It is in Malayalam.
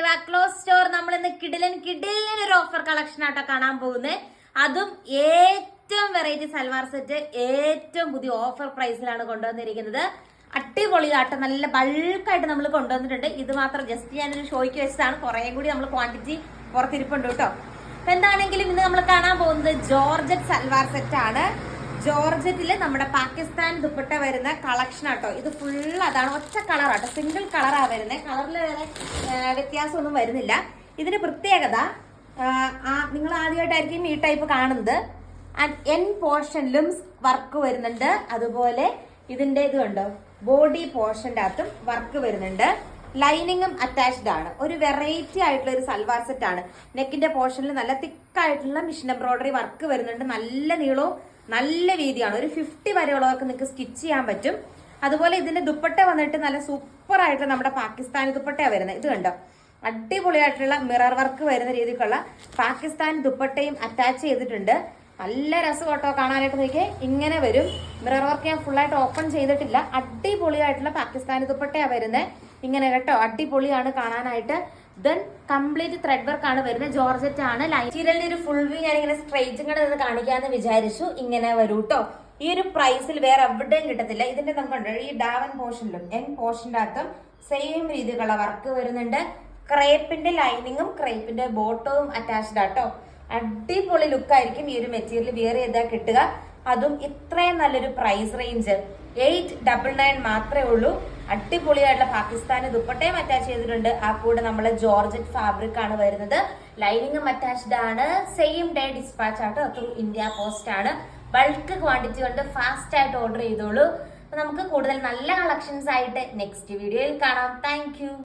ഷെവ ക്ലോസ് സ്റ്റോർ നമ്മൾ ഇന്ന് കിഡിലൻ കിഡിലിൻ ഒരു ഓഫർ കളക്ഷൻ ആട്ടോ കാണാൻ പോകുന്നത് അതും ഏറ്റവും വെറൈറ്റി സൽവാർ സെറ്റ് ഏറ്റവും പുതിയ ഓഫർ പ്രൈസിലാണ് കൊണ്ടുവന്നിരിക്കുന്നത്. അടിപൊളിയാട്ടോ നല്ല ബൾക്കായിട്ട് നമ്മൾ കൊണ്ടുവന്നിട്ടുണ്ട്. ഇത് മാത്രം ജസ്റ്റ് ഞാനൊരു ഷോയ്ക്ക് വെച്ചതാണ്. കുറേ കൂടി നമ്മൾ ക്വാണ്ടിറ്റി പുറത്തിരിപ്പുണ്ട് കേട്ടോ. എന്താണെങ്കിലും ഇന്ന് നമ്മൾ കാണാൻ പോകുന്നത് ജോർജറ്റ് സൽവാർ സെറ്റ് ആണ്. ജോർജറ്റിൽ നമ്മുടെ പാകിസ്ഥാൻ ദുപ്പട്ട വരുന്ന കളക്ഷൻ ആട്ടോ. ഇത് ഫുൾ അതാണ്. ഒറ്റ കളർ ആട്ടോ. സിംഗിൾ കളറാ വരുന്നത് കളറിൽ വേറെ വ്യത്യാസമൊന്നും വരുന്നില്ല. ഇതിന് പ്രത്യേകത നിങ്ങൾ ആദ്യമായിട്ടായിരിക്കും ഈ ടൈപ്പ് കാണുന്നത്. എൻ പോർഷനിലും വർക്ക് വരുന്നുണ്ട്. അതുപോലെ ഇതിന്റെ ഇത് കണ്ടോ? ബോഡി പോർഷന്റെ അകത്തും വർക്ക് വരുന്നുണ്ട്. ലൈനിങ്ങും അറ്റാച്ച്ഡ് ആണ്. ഒരു വെറൈറ്റി ആയിട്ടുള്ള ഒരു സൽവാർ സെറ്റ് ആണ്. നെക്കിന്റെ പോർഷനിൽ നല്ല തിക്കായിട്ടുള്ള മിഷൻ എംബ്രോയിഡറി വർക്ക് വരുന്നുണ്ട്. നല്ല നീളവും നല്ല വീതിയാണ് ഒരു ഫിഫ്റ്റി വരെയുള്ളവർക്ക് നിങ്ങൾക്ക് സ്റ്റിച്ച് ചെയ്യാൻ പറ്റും. അതുപോലെ ഇതിന്റെ ദുപ്പട്ട വന്നിട്ട് നല്ല സൂപ്പർ ആയിട്ട് നമ്മുടെ പാകിസ്ഥാനി ദുപ്പട്ടയാണ് വരുന്നത്. ഇത് കണ്ടോ? അടിപൊളിയായിട്ടുള്ള മിറർ വർക്ക് വരുന്ന രീതിക്കുള്ള പാകിസ്ഥാൻ ദുപ്പട്ടയും അറ്റാച്ച് ചെയ്തിട്ടുണ്ട്. നല്ല രസം കേട്ടോ കാണാനായിട്ട് നോക്കിയേ. ഇങ്ങനെ വരും. മിറർ വർക്ക് ഞാൻ ഫുള്ളായിട്ട് ഓപ്പൺ ചെയ്തിട്ടില്ല. അടിപൊളിയായിട്ടുള്ള പാകിസ്ഥാനി ദുപ്പട്ടയാണ് വരുന്നത് ഇങ്ങനെ കേട്ടോ അടിപൊളിയാണ് കാണാനായിട്ട്. ദെൻ കംപ്ലീറ്റ് ത്രെഡ് വർക്ക് ആണ് വരുന്നത്. ജോർജറ്റ് ആണ്. ലൈറ്റീരിയലിന്റെ ഒരു ഫുൾ വ്യൂ ഞാൻ ഇങ്ങനെ സ്ട്രൈറ്റും കൂടെ നിന്ന് കാണിക്കാന്ന് വിചാരിച്ചു. ഇങ്ങനെ വരൂ കേട്ടോ ഈ ഒരു പ്രൈസിൽ വേറെ എവിടെയും കിട്ടത്തില്ല. ഇതിന്റെ നമുക്കുണ്ട് ഈ ഡാവൻ പോർഷനിലും എൻ പോർഷന്റെ അകത്തും സെയിം രീതിയിലുള്ള വർക്ക് വരുന്നുണ്ട്. ക്രേപ്പിന്റെ ലൈനിങ്ങും ക്രേപ്പിന്റെ ബോട്ടവും അറ്റാച്ച്ഡ് ആട്ടോ. അടിപൊളി ലുക്കായിരിക്കും ഈ ഒരു മെറ്റീരിയൽ വിയർ ചെയ്താൽ കിട്ടുക? അതും ഇത്രയും നല്ലൊരു price range eight double nine മാത്രമേ ഉള്ളൂ. അടിപൊളിയായിട്ടുള്ള പാകിസ്ഥാനി ദുപ്പട്ടയും അറ്റാച്ച് ചെയ്തിട്ടുണ്ട്. ആ കൂടെ നമ്മൾ ജോർജറ്റ് ഫാബ്രിക് ആണ് വരുന്നത്. ലൈനിങ്ങും അറ്റാച്ച്ഡ് ആണ്. സെയിം ഡേ ഡിസ്പാച്ച് ആട്ടോ. ത്രൂ ഇന്ത്യ പോസ്റ്റ് ആണ്. ബൾക്ക് ക്വാണ്ടിറ്റി കൊണ്ട് ഫാസ്റ്റ് ആയിട്ട് ഓർഡർ ചെയ്തോളൂ. നമുക്ക് കൂടുതൽ നല്ല കളക്ഷൻസ് ആയിട്ട് നെക്സ്റ്റ് വീഡിയോയിൽ കാണാം. താങ്ക്